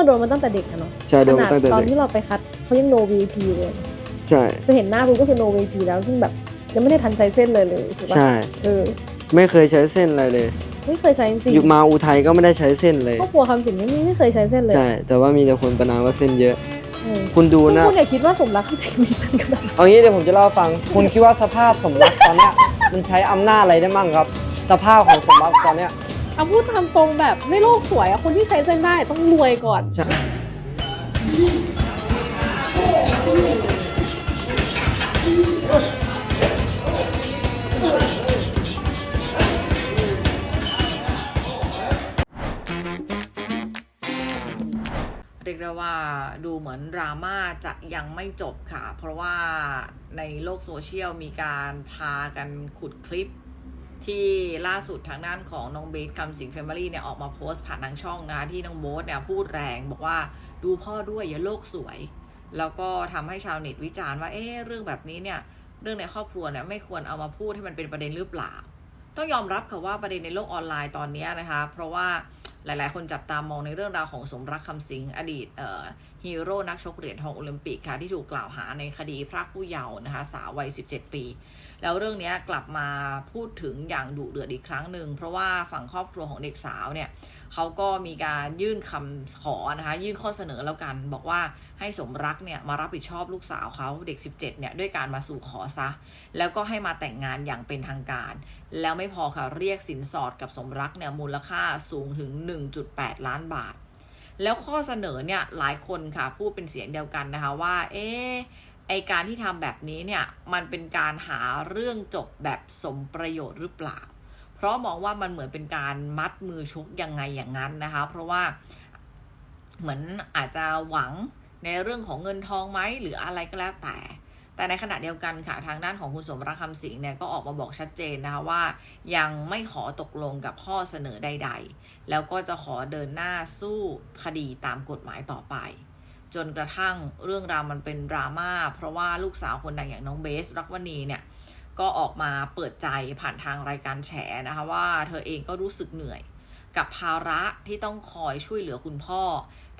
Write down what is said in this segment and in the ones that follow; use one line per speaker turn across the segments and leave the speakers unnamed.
เราโดนมาตั้งแต่เด็กอะเนาะ
ใช่โดน
ข
มา
นาด
ตั้งแต่
ตอน
เด็ก
ที่เราไปคัดเขายัง no VP เลย
ใช่
คือเห็นหน้าคุณก็คือ no VP แล้วซึ่งแบบยังไม่ได้ทันใช้เส้นเลยเลยถูกปะ
ใช่
เออ
ไม่เคยใช้เส้นอะไรเลย
ไม่เคยใช้จริง
อยู่มาอุทัยก็ไม่ได้ใช้เส้นเลย
ๆครอบครัวคำสิงนี่ไม่เคยใช้เส้นเลย
ใช่แต่ว่ามีแต่คนประนามว่าเส้นเยอะ
เออ
คุณดู
คุณ
นะ
คุณอย่าคิดว่าสมรักคำสิงมีเส้นขนาดนั้น
เอางี้เดี๋ยวผมจะเล่าให้ฟัง คุณคิดว่าสภาพสมรักตอนเนี้ยมันใช้อำนาจอะไรได้มั่งครับ สภาพของสมรักตอนเนี้ย
เอาพูดตามตรงแบบไม่โลกสวยอะคนที่ใช้เส้นได้ต้องรวยก่อน
ใช่
เรียกได้ว่าดูเหมือนดราม่าจะยังไม่จบค่ะ เพราะว่าในโลกโซเชียลมีการพากันขุดคลิป ที่ล่าสุดทางด้านของน้องเบสคำสิงเฟมิลี่เนี่ยออกมาโพสต์ผ่านทางช่องนะคะที่น้องโบ๊ทเนี่ยพูดแรงบอกว่าดูพ่อด้วยอย่าโลกสวย แล้วก็ทำให้ชาวเน็ตวิจารณ์ว่าเอ๊ะเรื่องแบบนี้เนี่ยเรื่องในครอบครัวเนี่ยไม่ควรเอามาพูดให้มันเป็นประเด็นหรือเปล่า ต้องยอมรับค่ะว่าประเด็นในโลกออนไลน์ตอนนี้นะคะ เพราะว่า หลายๆ คนจับตามองในเรื่องราวของสมรักคำสิงอดีตฮีโร่นักชกเหรียญทองโอลิมปิกค่ะที่ถูกกล่าวหาในคดีพรากผู้เยาว์นะคะสาววัย 17 ปี แล้วเรื่องนี้กลับมาพูดถึงอย่างดุเดือดอีกครั้งหนึ่งเพราะว่าฝั่งครอบครัวของเด็กสาวเนี่ย เขาก็มีการยื่นคำขอนะคะยื่นข้อเสนอแล้วกัน บอกว่าให้สมรักเนี่ยมารับผิดชอบลูกสาวเขาเด็ก 17เนี่ยด้วยการมาสู่ขอซะ แล้วก็ให้มาแต่งงานอย่างเป็นทางการ แล้วไม่พอค่ะเรียกสินสอดกับสมรักเนี่ยมูลค่าสูงถึง 1.8 ล้านบาท แล้วข้อเสนอเนี่ยหลายคนค่ะพูดเป็นเสียงเดียวกันนะคะว่า เอ๊ะไอการที่ทำแบบนี้เนี่ยมันเป็นการหาเรื่องจบแบบสมประโยชน์หรือเปล่า เพราะมองว่ามันเหมือนเป็นการมัดมือชกยังไงอย่างนั้นนะคะ เพราะว่าเหมือนอาจจะหวังในเรื่องของเงินทองไหมหรืออะไรก็แล้วแต่ แต่ในขณะเดียวกันค่ะทางด้านของคุณสมรักคำสิงห์เนี่ยก็ออกมาบอกชัดเจนนะคะว่า ยังไม่ขอตกลงกับข้อเสนอใด ๆ แล้วก็จะขอเดินหน้าสู้คดีตามกฎหมายต่อไป จนกระทั่งเรื่องราวมันเป็นดราม่าเพราะว่าลูกสาวคนดังอย่างน้องเบสรักวณีเนี่ย ก็ออกมาเปิดใจผ่านทางรายการแฉนะคะว่าเธอเองก็รู้สึกเหนื่อย กับภาระที่ต้องคอยช่วยเหลือคุณพ่อ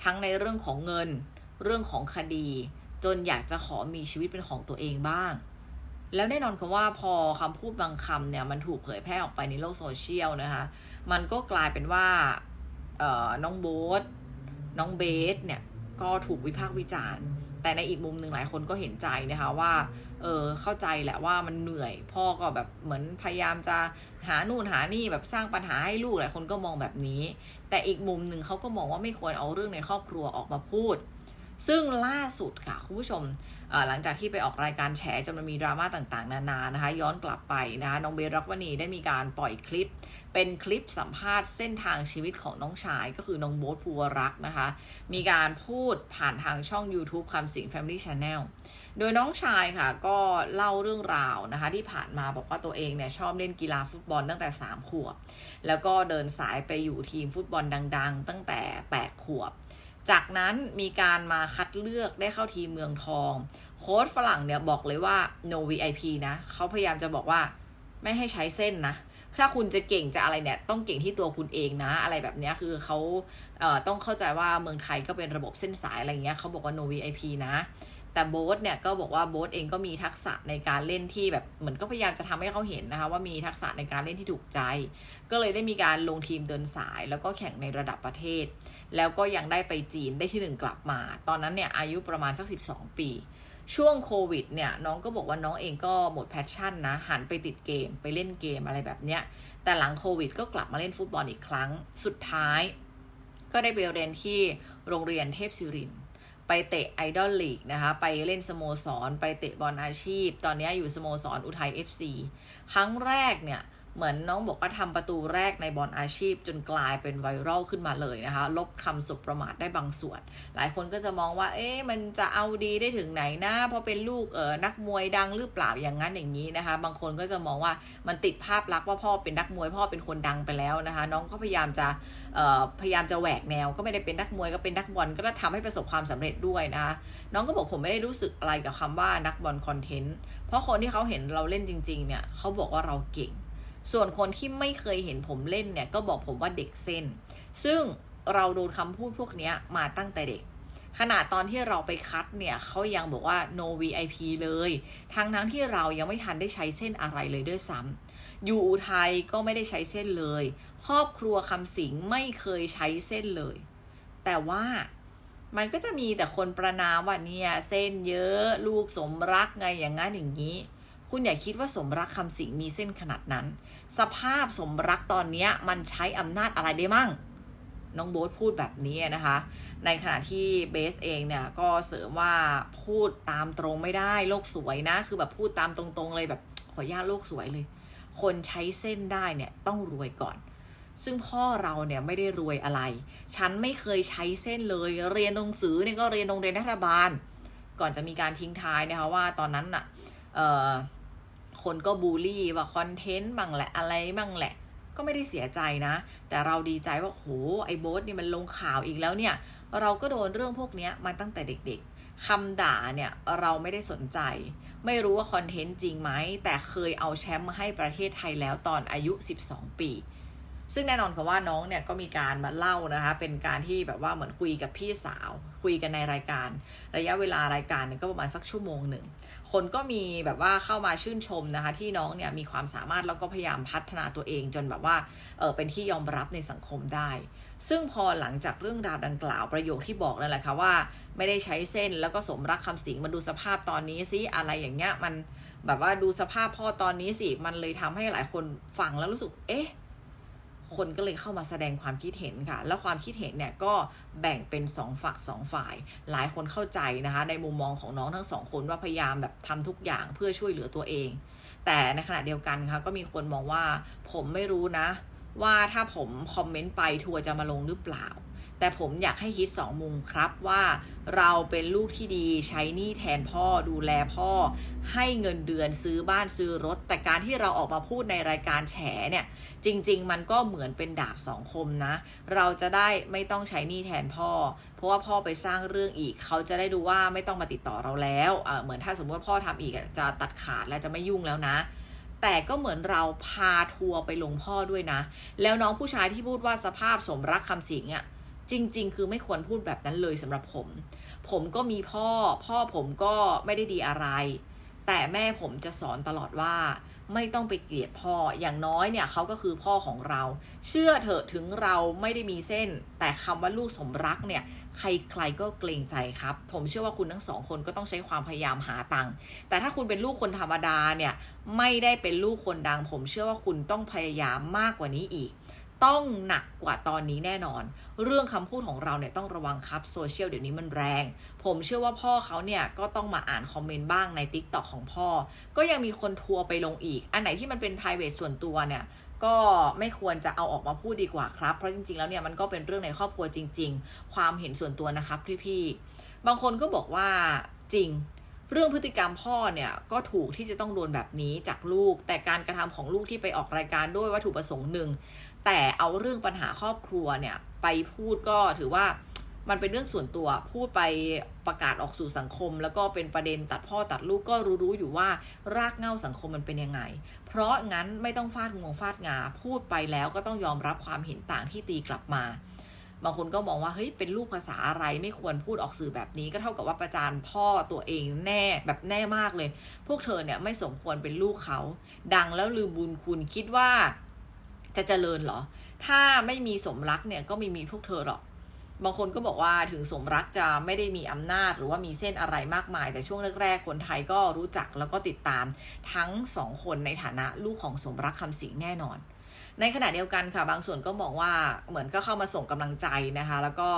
ทั้งในเรื่องของเงิน เรื่องของคดี จนอยากจะขอมีชีวิตเป็นของตัวเองบ้าง แล้วแน่นอนคือว่าพอคำพูดบางคำเนี่ยมันถูกเผยแพร่ออกไปในโลกโซเชียลนะคะ มันก็กลายเป็นว่าน้องโบ๊ทน้องเบสเนี่ยก็ถูกวิพากษ์วิจารณ์ แต่ในอีกมุมหนึ่งหลายคนก็เห็นใจนะคะว่า เออเข้าใจแหละว่ามันเหนื่อย พ่อก็แบบเหมือนพยายามจะหานู่นหานี่แบบสร้างปัญหาให้ลูกหลายคนก็มองแบบนี้ แต่อีกมุมหนึ่งเขาก็มองว่าไม่ควรเอาเรื่องในครอบครัวออกมาพูด ซึ่งล่าสุดค่ะคุณผู้ชมหลังจากที่ไปออกรายการแฉจนมันมีดราม่าต่างๆ นานานะคะ ย้อนกลับไปนะคะน้องเบรักวณีได้มีการปล่อยคลิป เป็นคลิปสัมภาษณ์เส้นทางชีวิตของน้องชาย ก็คือน้องโบ๊ทภูวรักนะคะ มีการพูดผ่านทางช่อง YouTube คำสิง Family Channel โดยน้องชายค่ะ ก็เล่าเรื่องราวนะคะ ที่ผ่านมาบอกว่าตัวเองเนี่ยชอบเล่นกีฬาฟุตบอลตั้งแต่ 3 ขวบ แล้วก็เดินสายไปอยู่ทีมฟุตบอลดัง ๆ ตั้งแต่ 8 ขวบ จากนั้นมีการมาคัดเลือกได้เข้าทีเมืองทอง โค้ชฝรั่งเนี่ยบอกเลยว่า no VIP นะเขาพยายามจะบอกว่าไม่ให้ใช้เส้นนะ ถ้าคุณจะเก่งจะอะไรเนี่ย ต้องเก่งที่ตัวคุณเองนะ อะไรแบบนี้คือเขาเอ่อต้องเข้าใจว่าเมืองไทยก็เป็นระบบเส้นสายอะไรเงี้ยเขาบอกว่า no VIP นะ แต่โบ๊ทเนี่ยก็บอกว่าโบ๊ทเองก็มีทักษะในการเล่นที่แบบเหมือนก็พยายามจะทำให้เขาเห็นนะคะว่ามีทักษะในการเล่นที่ถูกใจ ก็เลยได้มีการลงทีมเดินสาย แล้วก็แข่งในระดับประเทศ แล้วก็ยังได้ไปจีนได้ที่หนึ่งกลับมา ตอนนั้นเนี่ยอายุประมาณสัก 12 ปี ช่วงโควิดเนี่ยน้องก็บอกว่าน้องเองก็หมดแพชชั่นนะหันไปติดเกมไปเล่นเกมอะไรแบบเนี้ยแต่หลังโควิดก็กลับมาเล่นฟุตบอลอีกครั้งสุดท้าย ก็ได้ไปเรียนที่โรงเรียนเทพศิรินทร์ ไปเตะไอดอลลีกนะคะ ไปเล่นสโมสร ไปเตะบอลอาชีพ ตอนนี้อยู่สโมสรอุทัย FC ครั้งแรกเนี่ย เหมือนน้องบอกว่าทำประตูแรกในบอลอาชีพ จนกลายเป็นไวรัลขึ้นมาเลยนะคะ ลบคำสบประมาทได้บางส่วน หลายคนก็จะมองว่า เอ๊ะมันจะเอาดีได้ถึงไหนนะเพราะเป็นลูกเออนักมวยดังหรือเปล่าอย่างนั้นอย่างนี้นะคะ บางคนก็จะมองว่ามันติดภาพลักษณ์ว่าพ่อเป็นนักมวยพ่อเป็นคนดังไปแล้วนะคะ น้องก็พยายามจะเอ่อพยายามจะแหวกแนว ก็ไม่ได้เป็นนักมวยก็เป็นนักบอลก็ทำให้ประสบความสำเร็จด้วยนะคะน้องก็บอกผมไม่ได้รู้สึกอะไรกับคำว่านักบอลคอนเทนต์เพราะคนที่เขาเห็นเราเล่นจริง ๆเนี่ยเขาบอกว่าเราเก่ง ส่วนคนที่ไม่เคยเห็นผมเล่นเนี่ยก็บอกผมว่าเด็กเส้น ซึ่งเราโดนคำพูดพวกนี้มาตั้งแต่เด็ก ขนาดตอนที่เราไปคัดเนี่ยเขายังบอกว่า no VIP เลย ทั้งทั้งที่เรายังไม่ทันได้ใช้เส้นอะไรเลยด้วยซ้ำอยู่อุทัยก็ไม่ได้ใช้เส้นเลย ครอบครัวคำสิงไม่เคยใช้เส้นเลย แต่ว่ามันก็จะมีแต่คนประนามว่าเนี่ยเส้นเยอะลูกสมรักไงอย่างงั้นอย่างนี้ คุณอย่าคิดว่าสมรักคำสิงมีเส้นขนาดนั้น สภาพสมรักตอนเนี้ยมันใช้อำนาจอะไรได้มั่ง น้องโบ๊ทพูดแบบนี้นะคะ ในขณะที่เบสเองเนี่ยก็เสริมว่าพูดตามตรงไม่ได้โลกสวยนะ คือแบบพูดตามตรงๆเลยแบบขออนุญาตโลกสวยเลย คนใช้เส้นได้เนี่ยต้องรวยก่อนซึ่งพ่อเราเนี่ยไม่ได้รวยอะไร ฉันไม่เคยใช้เส้นเลย เรียนหนังสือเนี่ยก็เรียนโรงเรียนรัฐบาล ก่อนจะมีการทิ้งท้ายนะคะว่าตอนนั้นน่ะ เอ่อ คนก็บูลลี่ว่าคอนเทนต์บ้างแหละอะไรบ้างแหละ ก็ไม่ได้เสียใจนะ แต่เราดีใจว่าโหไอ้โบ๊ทนี่มันลงข่าวอีกแล้วเนี่ย เราก็โดนเรื่องพวกนี้มาตั้งแต่เด็กๆคำด่าเนี่ยเราไม่ได้สนใจ ไม่รู้ว่าคอนเทนต์จริงไหมแต่เคยเอาแชมป์มาให้ประเทศไทยแล้วตอนอายุ 12 ปี ซึ่งแน่นอนค่ะว่าน้องเนี่ยก็มีการมาเล่านะคะ เป็นการที่แบบว่าเหมือนคุยกับพี่สาว คุยกันในรายการ ระยะเวลารายการเนี่ยก็ประมาณสักชั่วโมงหนึ่ง คนก็มีแบบว่าเข้ามาชื่นชมนะคะ ที่น้องเนี่ยมีความสามารถแล้วก็พยายามพัฒนาตัวเองจนแบบว่าเออเป็นที่ยอมรับในสังคมได้ ซึ่งพอหลังจากเรื่องราวดังกล่าวประโยคที่บอกนั่นแหละค่ะว่า ไม่ได้ใช้เส้นแล้วก็สมรักคำสิงมาดูสภาพตอนนี้สิอะไรอย่างเงี้ยมันแบบว่าดูสภาพพ่อตอนนี้สิมันเลยทำให้หลายคนฟังแล้วรู้สึกเอ๊ะ คนก็เลยเข้ามาแสดงความคิดเห็นค่ะ แล้วความคิดเห็นเนี่ยก็แบ่งเป็นสองฝักสองฝ่าย หลายคนเข้าใจนะคะ ในมุมมองของน้องทั้งสองคนว่าพยายามแบบทำทุกอย่างเพื่อช่วยเหลือตัวเอง แต่ในขณะเดียวกันค่ะก็มีคนมองว่าผมไม่รู้นะ ว่าถ้าผมคอมเมนต์ไปทัวร์จะมาลงหรือเปล่า แต่ผมอยากให้คิดสองมุมครับว่าเราเป็นลูกที่ดีใช้หนี้แทนพ่อดูแลพ่อ ให้เงินเดือนซื้อบ้านซื้อรถ แต่การที่เราออกมาพูดในรายการแฉเนี่ย จริง ๆ มันก็เหมือนเป็นดาบสองคมนะ เราจะได้ไม่ต้องใช้หนี้แทนพ่อ เพราะว่าพ่อไปสร้างเรื่องอีก เขาจะได้ดูว่าไม่ต้องมาติดต่อเราแล้วเหมือนถ้าสมมติว่าพ่อทำอีกจะตัดขาดและจะไม่ยุ่งแล้วนะแต่ก็เหมือนเราพาทัวร์ไปลงพ่อด้วยนะ แล้วน้องผู้ชายที่พูดว่าสภาพสมรักคำสิงอะ จริง ๆ คือไม่ควรพูดแบบนั้นเลยสำหรับผม ผมก็มีพ่อ พ่อผมก็ไม่ได้ดีอะไร แต่แม่ผมจะสอนตลอดว่า ไม่ต้องไปเกลียดพ่ออย่างน้อยเนี่ยเขาก็คือพ่อของเรา เชื่อเถอะถึงเราไม่ได้มีเส้น แต่คำว่าลูกสมรักเนี่ย ใครๆก็เกรงใจครับ ผมเชื่อว่าคุณทั้งสองคนก็ต้องใช้ความพยายามหาตังค์แต่ถ้าคุณเป็นลูกคนธรรมดาเนี่ยไม่ได้เป็นลูกคนดัง ผมเชื่อว่าคุณต้องพยายามมากกว่านี้อีก ต้องหนักกว่าตอนนี้แน่นอน เรื่องคำพูดของเราเนี่ยต้องระวังครับโซเชียลเดี๋ยวนี้มันแรง ผมเชื่อว่าพ่อเขาเนี่ยก็ต้องมาอ่านคอมเมนต์บ้างใน t ิ k t o k ของพ่อ ก็ยังมีคนทัวร์ไปลงอีก อันไหนที่มันเป็น p r i v a t ส่วนตัวเนี่ยก็ไม่ควรจะเอาออกมาพูดดีกว่าครับ เพราะจริงๆ แล้วเนี่ยมันก็เป็นเรื่องในครอบครัวจริง ๆ ความเห็นส่วนตัวนะครับพี่ๆบางคนก็บอกว่าจริงเรื่องพฤติกรรมพ่อเนี่ยก็ถูกที่จะต้องโดนแบบนี้จากลูก แต่การกระทำของลูกที่ไปออกรายการด้วยวัตถุประสงค์หนึ่ง แต่เอาเรื่องปัญหาครอบครัวเนี่ย ไปพูดก็ถือว่ามันเป็นเรื่องส่วนตัว พูดไปประกาศออกสู่สังคม แล้วก็เป็นประเด็นตัดพ่อตัดลูกก็รู้ๆอยู่ว่ารากเง้าสังคมมันเป็นยังไง เพราะงั้นไม่ต้องฟาดงวงฟาดงา พูดไปแล้วก็ต้องยอมรับความเห็นต่างที่ตีกลับมา บางคนก็มองว่าเฮ้ยเป็นลูกภาษาอะไรไม่ควรพูดออกสื่อแบบนี้ ก็เท่ากับว่าประจานพ่อตัวเองแน่แบบแน่มากเลย พวกเธอเนี่ยไม่สมควรเป็นลูกเขา ดังแล้วลืมบุญคุณคิดว่า จะเจริญเหรอ ถ้าไม่มีสมรักเนี่ยก็ไม่มีพวกเธอหรอก บางคนก็บอกว่าถึงสมรักจะไม่ได้มีอำนาจหรือว่ามีเส้นอะไรมากมาย แต่ช่วงแรกๆคนไทยก็รู้จักแล้วก็ติดตามทั้งสองคนในฐานะลูกของสมรักคำสิงแน่นอน ในขณะเดียวกันค่ะบางส่วนก็มองว่าเหมือนก็เข้ามาส่งกำลังใจนะคะ แล้วก็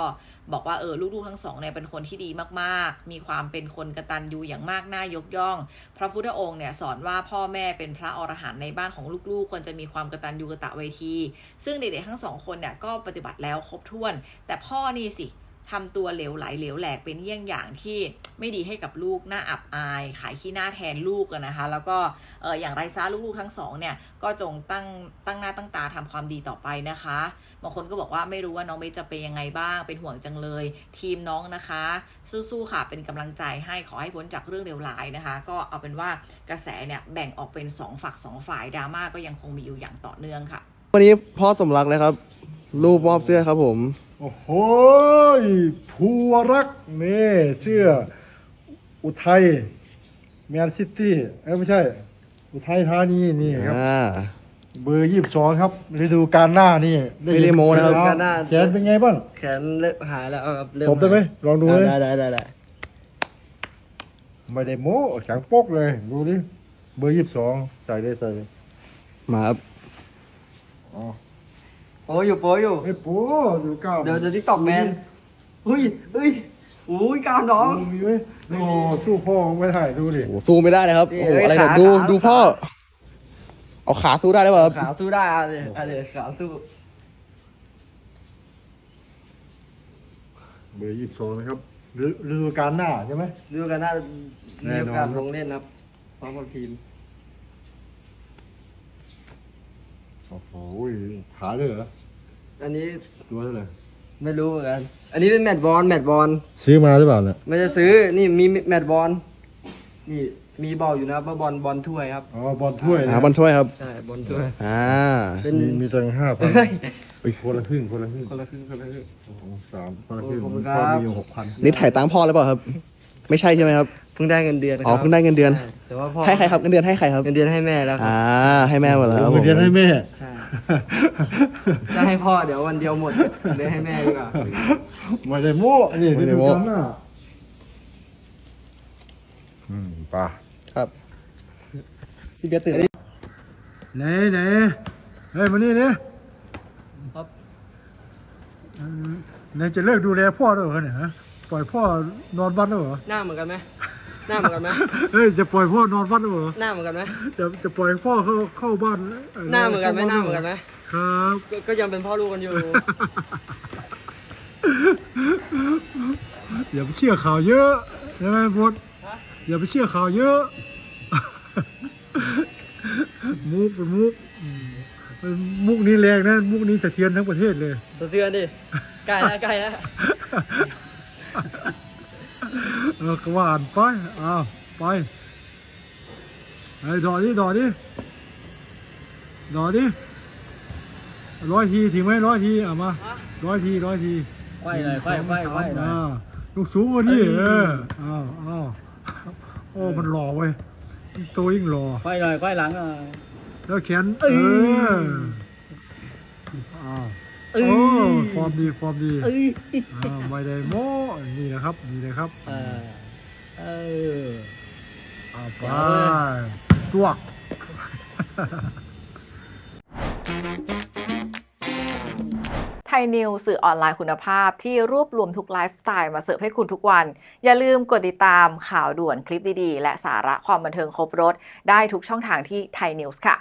บอกว่าเออลูกๆทั้งสองเนี่ยเป็นคนที่ดีมากๆ มีความเป็นคนกระตันยูอย่างมากน่ายกย่อง พระพุทธองค์เนี่ยสอนว่าพ่อแม่เป็นพระอรหันต์ในบ้านของลูกๆควรจะมีความกระตันยูกะตะเวที ซึ่งเด็กๆทั้งสองคนเนี่ยก็ปฏิบัติแล้วครบถ้วน แต่พ่อนี่สิ ทำตัวเหลวไหลเหลวแหลกเป็นเยี่ยงอย่างที่ไม่ดีให้กับลูกหน่าอับอาย ขายขี้หน้าแทนลูกนะคะ แล้วก็เอออย่างไรซะลูกๆทั้งสองเนี่ยก็จงตั้งตั้งหน้าตั้งตาทำความดีต่อไปนะคะบางคนก็บอกว่าไม่รู้ว่าน้องเบสจะเป็นยังไงบ้างเป็นห่วงจังเลย ทีมน้องนะคะ สู้ๆค่ะเป็นกำลังใจให้ขอให้พ้นจากเรื่องเลวร้ายนะคะ ก็เอาเป็นว่ากระแสเนี่ยแบ่งออกเป็นสองฝักสองฝ่ายดราม่าก็ยังคงมีอยู่อย่างต่อเนื่องค่ะ
วันนี้พ่อสมรักเลยครับ รูปมอบเสื้อครับผม
โห
โอ้โหภูวรักษ์นี่เสื้ออุทัยแมนซิตี้เอ้ยไม่ใช่ อุทัยธานีนี่ครับ
อ่า
เบอร์ยี่สิบสองครับฤดูการหน้านี่
ไม่ได้โม้นะครับ
เห็
การหน้า
แขนเป็นไงบ้าง
แขนเริ่มหายแล้วครับเริ่ม
ตบได้ไหมลองดูเลย
ได้ได้ได้ได้
ไม่ได้โม้แข็งโป๊กเลย ดูดิเบอร์ยี่สิบสองใส่ได้ใส่เลย
มาครับ
อ๋อ
โอ้อยู่โป้อยู่
ไอ้ยโป้ดูก้าว
เดี๋ยวเดี๋ยวทิกตอกแมนอุ้ยเอ้ยอุ้ยกล้ามน้อง
มีไหมโอ้สู้พ่อไม่ได้ดูดิ
โอ้สู้ไม่ได้เลยครับ
นี่
โอ้โห
เอ้ย
อะไรเนี่ย
ขา
ดู
ขา
ดูพ่อ เอาขาสู้ได้หรือเปล่าครับ
ขาสู้ได้อะเลยอะเลยขาสู้
เบอร์ยี่สิบสองนะครับฤฤดูการหน้าใช่ไหม
ดูกันน่า
แน่
มี
นอน
โอกาสลงเล่นครับพร้อมกับทีม
โอ้โหขาเลยเหรอ
อันนี้
ตัวเท่าไหร่
ไม่รู้เหมือนกัน อันนี้เป็นแมตช์บอลแมตช์บอล
ซื้อมาหรือเปล่าเนี่ย
ไม่จะซื้อ นี่มีแมตช์บอล นี่มีบอกอยู่นะครับว่าบอลบอลถ้วยครับ
อ๋อบอลถ้วย
หาบอลถ้วยครับ
ใช่บอลถ้วย
อ่า
เป็น
มีมีตังห้าพัน
เฮ้ย
คนละครึ่งคนละครึ่ง
คนละครึ่งคนละครึ่ง
โอ้โหสามคนละครึ่ง
ขอบคุณค
พ่
รั
อบมีอยู่หกพัน
นี่ถ่ายตังค์พ่อหรือเปล่าครับ ไม่ใช่ใช่ไหมครับ
เพิ่งได้เงินเดือนครับ
อ๋อเพิ่งได้เงินเดือน
ใช่แต่ว่าพ่อ
ให้ใครครับเงินเดือนให้ใครครับ
เงินเดือนให้แม่แล้วครั
อ่า
บ
ให้แม่หมดแล้วครับผ
เงิน
ม
เดือนให้แม่
ใช่ จะให้พ่อเดี๋ยววันเดียวหมดเดือนให้แม่ดีกว่า
ไม่ได้โม้นี่
ไม่ได้โม้
ฤดูกาลหน้าอืมไป่ะ
ครับ พี่เบียร์ตื่น
ไหนไหนเฮ้ยมานี่นี่
ครับ
ไหนจะเลิกดูแลพ่อแล้วเหรอเนี่ยฮะปล่อยพ่อ นอนวัดแล้วเหรอ
หน้าเหมือนกันไหม หน้าเหมือนกันไหม
เฮ้ยจะปล่อยพ่อนอนวัดแล้วเหรอ
หน้าเหมือนกันไหม
จะจะปล่อยพ่อเข้าเข้าบ้าน
หน้าเหมือนกันไหมหน้าเหมือนกันไหม
ครับ
ก็ก็ยังเป็นพ่อลูกกันอยู่
อย่าไปเชื่อข่าวเยอะใช่ไหมบดอย่าไปเชื่อข่าวเยอะ มุกเป็นมุกอืมมุกนี้แรงนะ มุกนี้สะเทือนทั้งประเทศเลย
สะเทือนดิ ใกล้แล้วใกล้แล้ว
เออก็ว่าอ่านไปอ้าวไปไอ้ดอดิดอดิดอดิร้อยทีถึงไหมร้อยทีเอามาร้อยทีร้อยที
ไขว้เลยไขว้ไขว้ไขว้หน่อย
อ่าลูกสูงกว่านี้เอออ้าวอ้าวโอ้มันหล่อเว้ยตัวยิ่งหล่อ
ไขว้หน่อยไขว้หลังหน่อย
แล้วแขนเอออ้าวโอ้ฟอร์มดีฟอร์มดีอ่าไม่ได้โม้นี่นะครับนี่นะครับ
เออเออ
เอาไปตัว
ไทยนิวสื่อออนไลน์คุณภาพที่รวบรวมทุกไลฟ์สไตล์มาเสิร์ฟให้คุณทุกวัน อย่าลืมกดติดตามข่าวด่วนคลิปดีๆ และสาระความบันเทิงครบรถ ได้ทุกช่องทางที่ไทยนิวส์ค่ะ